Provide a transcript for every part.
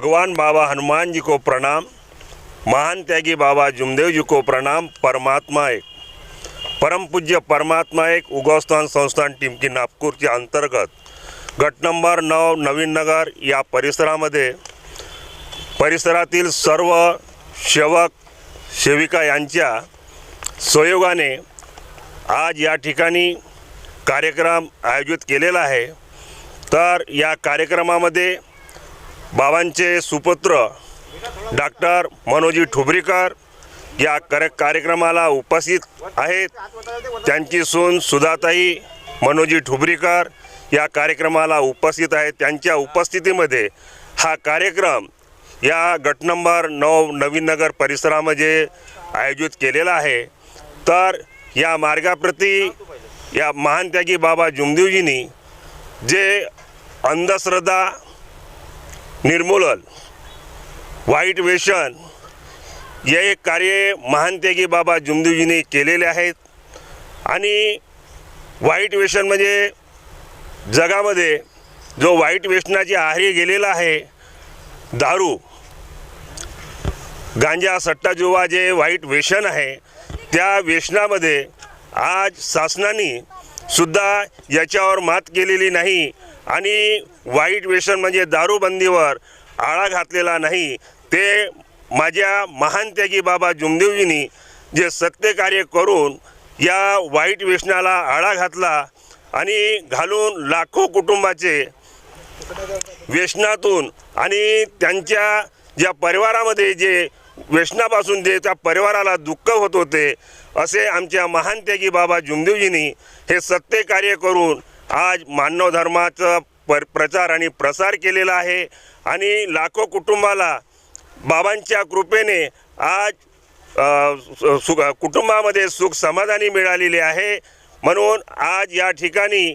भगवान बाबा हनुमान जी को प्रणाम महान त्यागी बाबा जुमदेव जी को प्रणाम परमात्मा एक। परम पूज्य परमात्मा एक उगवस्थान संस्थान टिमकी नागपूरच्या अंतर्गत। गट नंबर नऊ नवीन नगर या परिसरामध्ये परिसरातील सर्व सेवक सेविका यांच्या संयोगाने आज या ठिकाणी कार्यक्रम आयोजित केलेला आहे. तर या कार्यक्रमामध्ये बाबांचे सुपुत्र डॉक्टर मनोजी ठुबरीकर या कर कार्यक्रमाला उपस्थित आहेत. त्यांची सून सुधाताई मनोजी ठुबरीकर या कार्यक्रमाला उपस्थित आहेत. त्यांच्या उपस्थितीमध्ये हा कार्यक्रम या गट नंबर नऊ नवीन नगर परिसरामध्ये आयोजित केलेला आहे. तर या मार्गाप्रती या महान त्यागी बाबा जुमदेवजींनी जे अंधश्रद्धा निर्मूलन वाईट व्यसन हे कार्य महानत्यागी बाबा जुमदेवजीने केलेले आहेत. आणि वाईट व्यसन म्हणजे जगामध्ये जो वाईट व्यसनाची आहारी गेलेला आहे दारू गांजा सट्टा जुवा जे वाईट व्यसन आहे त्या व्यसनामध्ये आज शासनाने सुद्धा याच्यावर मात केलेली नाही. आणि वाईट व्यसन म्हणजे दारूबंदीवर आळा घातलेला नाही ते माझ्या महान त्यागी बाबा जुमदेवजींनी जे सत्यकार्य करून या वाईट व्यसनाला आळा घातला आणि घालून लाखो कुटुंबाचे व्यसनातून आणि त्यांच्या ज्या परिवारामध्ये जे व्यसनापासून जे त्या परिवाराला दुःख होत होते असे आमच्या महान त्यागी बाबा जुमदेवजींनी हे सत्य कार्य करून आज मानव धर्माचा पर प्रचार आणि प्रसार केलेला आहे आणि लाखो कुटुंबाला बाबांच्या कृपेने आज सु- सुख कुटुंबामध्ये सुख समाधानी मिळालेली आहे. म्हणून आज या ठिकाणी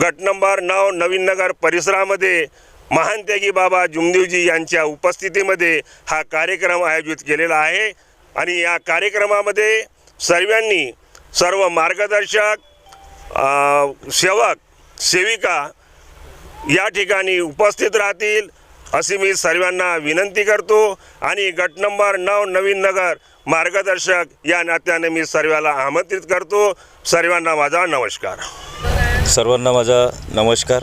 गट नंबर नऊ नवीन नगर परिसरामध्ये महानत्यागी बाबा जुमदेवजी यांच्या उपस्थितीमध्ये हा कार्यक्रम आयोजित केलेला आहे. आणि या कार्यक्रमामध्ये सर्वांनी सर्व मार्गदर्शक सेवक सेविका या ठिकाणी उपस्थित राहतील अशी मी सर्वांना विनंती करतो. आणि गट नंबर नऊ नवीन नगर मार्गदर्शक या नात्याने मी सर्वाला आमंत्रित करतो. सर्वांना माझा नमस्कार. सर्वांना माझा नमस्कार.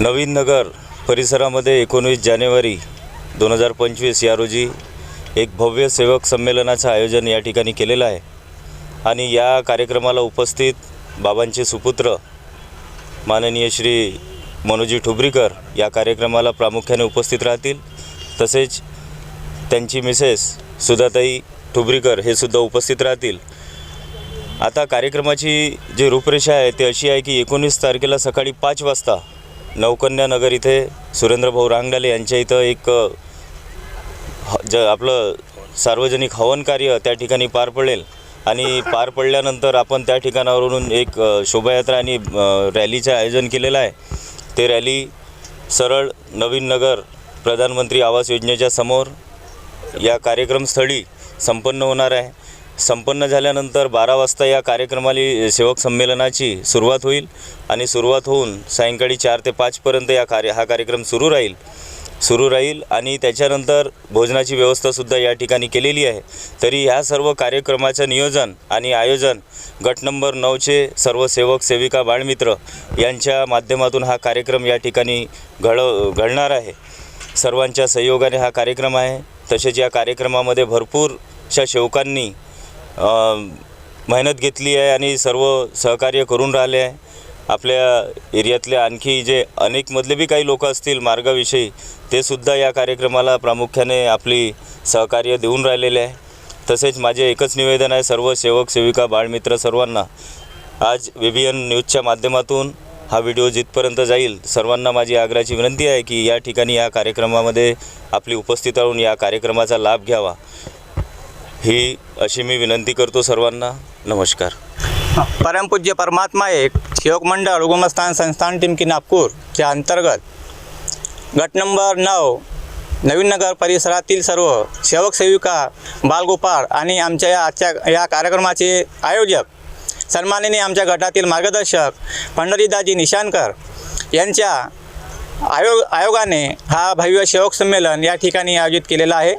नवीन नगर परिसरामध्ये एकोणवीस जानेवारी दोन हजार पंचवीस या रोजी एक भव्य सेवक संमेलनाचं आयोजन या ठिकाणी केलेलं आहे. आणि या कार्यक्रमाला उपस्थित बाबांचे सुपुत्र माननीय श्री मनोजी ठुबरीकर या कार्यक्रमाला प्रामुख्याने उपस्थित राहतील. तसेच त्यांची मिसेस सुधाताई ठुबरीकर हे सुद्धा उपस्थित राहतील. आता कार्यक्रमाची जी रूपरेषा आहे ती अशी आहे की एकोणीस तारखेला सकाळी पाच वाजता नवकन्यानगर इथे सुरेंद्रभाऊ रांगडाले यांच्या इथं एक ह- ज आपलं सार्वजनिक हवन कार्य त्या ठिकाणी पार पडेल. आणि पार पडल्यानंतर आपण त्या ठिकाणावरून एक शोभायात्रा आणि रॅलीचं आयोजन केलेलं आहे. ते रॅली सरळ नवीन नगर प्रधानमंत्री आवास योजनेच्या समोर या कार्यक्रमस्थळी संपन्न होणार आहे. संपन्न झाल्यानंतर बारा वाजता या कार्यक्रमाली सेवक संमेलनाची सुरुवात होईल आणि सुरुवात होऊन सायंकाळी चार ते पाचपर्यंत या कार्य हा कार्यक्रम सुरू राहील. सुरू राहील आणि त्याच्यानंतर भोजनाची व्यवस्थासुद्धा या ठिकाणी केलेली आहे. तरी ह्या सर्व कार्यक्रमाचं नियोजन आणि आयोजन गट नंबर नऊचे सर्व सेवक सेविका बाळमित्र यांच्या माध्यमातून हा कार्यक्रम या ठिकाणी घड घडणार आहे. सर्वांच्या सहयोगाने हा कार्यक्रम आहे. तसेच या कार्यक्रमामध्ये भरपूरशा सेवकांनी मेहनत घेतली आहे आणि सर्व सहकार्य करून राहिले आहे. आपल्या एरियातले आणखी जे अनेकमधले बी काही लोक असतील मार्गाविषयी ते सुद्धा या कार्यक्रमाला प्रामुख्याने आपली सहकार्य देऊन राहिलेले आहे. तसेच माझे एकच निवेदन आहे सर्व सेवक सेविका बाळमित्र सर्वांना. आज व्ही एन न्यूजच्या माध्यमातून हा व्हिडिओ जिथपर्यंत जाईल सर्वांना माझी आग्रहाची विनंती आहे की या ठिकाणी या कार्यक्रमामध्ये आपली उपस्थित राहून या कार्यक्रमाचा लाभ घ्यावा. ही अशी मी विनंती करतो सर्वांना. नमस्कार. परमपूज्य परमात्मा एक सेवक मंडळ उगमस्थान संस्थान टिमकी नागपूर च्या अंतर्गत. गट नंबर नऊ नवीन नगर परिसरातील सर्व सेवक सेविका बालगोपाळ आणि आमच्या या आजच्या या कार्यक्रमाचे आयोजक सन्माननीय आमच्या गटातील मार्गदर्शक पंढरीदाजी निशानकर यांच्या आयोग आयोगाने हा भव्य सेवक संमेलन या ठिकाणी आयोजित केलेला आहे.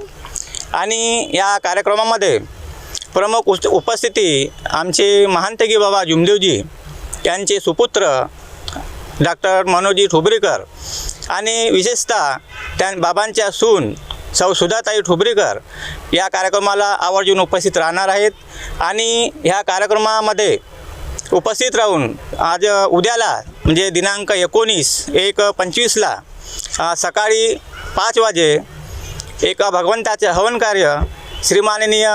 आणि या कार्यक्रमामध्ये प्रमुख उस उपस्थिती आमचे महांतगी बाबा जुमदेवजी यांचे सुपुत्र डॉक्टर मनोजी ठुबरेकर आणि विशेषतः त्या बाबांच्या सून सौ सुधाताई ठोबरेकर या कार्यक्रमाला आवर्जून उपस्थित राहणार आहेत आणि ह्या कार्यक्रमामध्ये उपस्थित राहून आज उद्याला म्हणजे दिनांक एकोणीस एक पंचवीसला सकाळी पाच वाजे एका भगवंताचे हवन कार्य श्रीमाननीय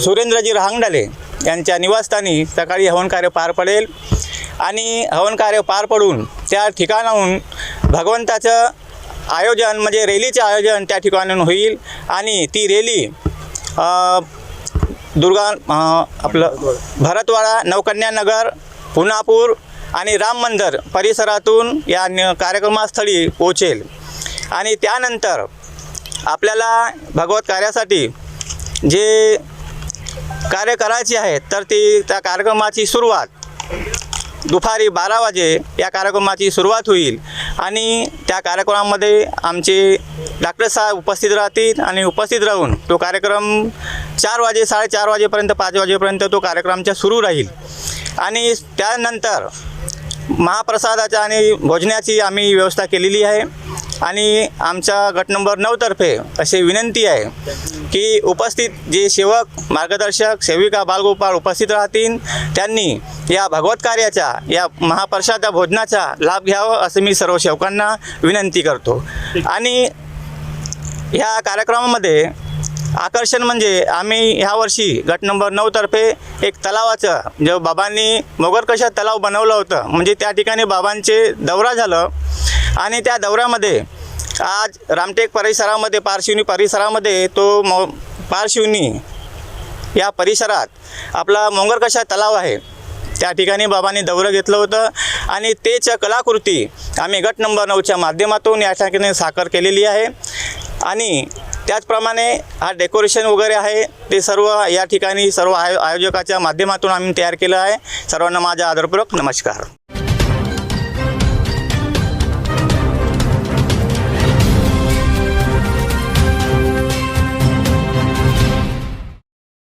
सुरेंद्रजी रहांगडाले यांच्या निवासस्थानी सकाळी हवन कार्य पार पडेल. आणि हवन कार्य पार पडून त्या ठिकाणाहून भगवंताचं आयोजन म्हणजे रेलीचे आयोजन त्या ठिकाणाहून होईल. आणि ती रॅली दुर्गा आपलं भरतवाडा नवकन्यानगर पुनापूर आणि राम मंदिर परिसरातून या न- कार्यक्रमास्थळी पोहोचेल. आणि त्यानंतर आपल्याला भगवत कार्यासाठी जे कार्य करायचे आहे तर ती त्या कार्यक्रमाची सुरुवात दुपारी बारा वाजे या कार्यक्रमाची सुरुवात होईल. आणि त्या कार्यक्रमामध्ये आमचे डॉक्टर साहेब उपस्थित राहतील आणि उपस्थित राहून तो कार्यक्रम चार वाजे साडेचार वाजेपर्यंत पाच वाजेपर्यंत तो कार्यक्रमच्या सुरू राहील. आणि त्यानंतर महाप्रसादाच्या आणि भोजनाची आम्ही व्यवस्था केलेली आहे. आणि आमच्या गट नंबर नऊतर्फे अशी विनंती आहे की उपस्थित जे सेवक मार्गदर्शक सेविका बालगोपाळ उपस्थित राहतील त्यांनी या भगवत कार्याच्या या महाप्रसाद भोजनाचा लाभ घ्यावा असं मी सर्व सेवकांना विनंती करतो. आणि ह्या कार्यक्रमामध्ये आकर्षण म्हणजे आम्ही ह्या वर्षी गट नंबर नऊतर्फे एक तलावाचं जे बाबांनी मोगरकशा तलाव बनवलं होतं म्हणजे त्या ठिकाणी बाबांचे दौरा झालं. आणि त्या दौऱ्यामध्ये आज रामटेक परिसरामध्ये पारशिवनी परिसरामध्ये तो म पारशिवनी या परिसरात आपला मोंगरकशा तलाव आहे. त्या ठिकाणी बाबांनी दौरं घेतलं होतं आणि तेच कलाकृती आम्ही गट नंबर नऊच्या माध्यमातून या ठिकाणी साकार केलेली आहे. आणि त्याचप्रमाणे हा डेकोरेशन वगैरे आहे ते सर्व या ठिकाणी सर्व आयो आयोजकाच्या माध्यमातून आम्ही तयार केलं आहे. सर्वांना माझा आदरपूर्वक नमस्कार.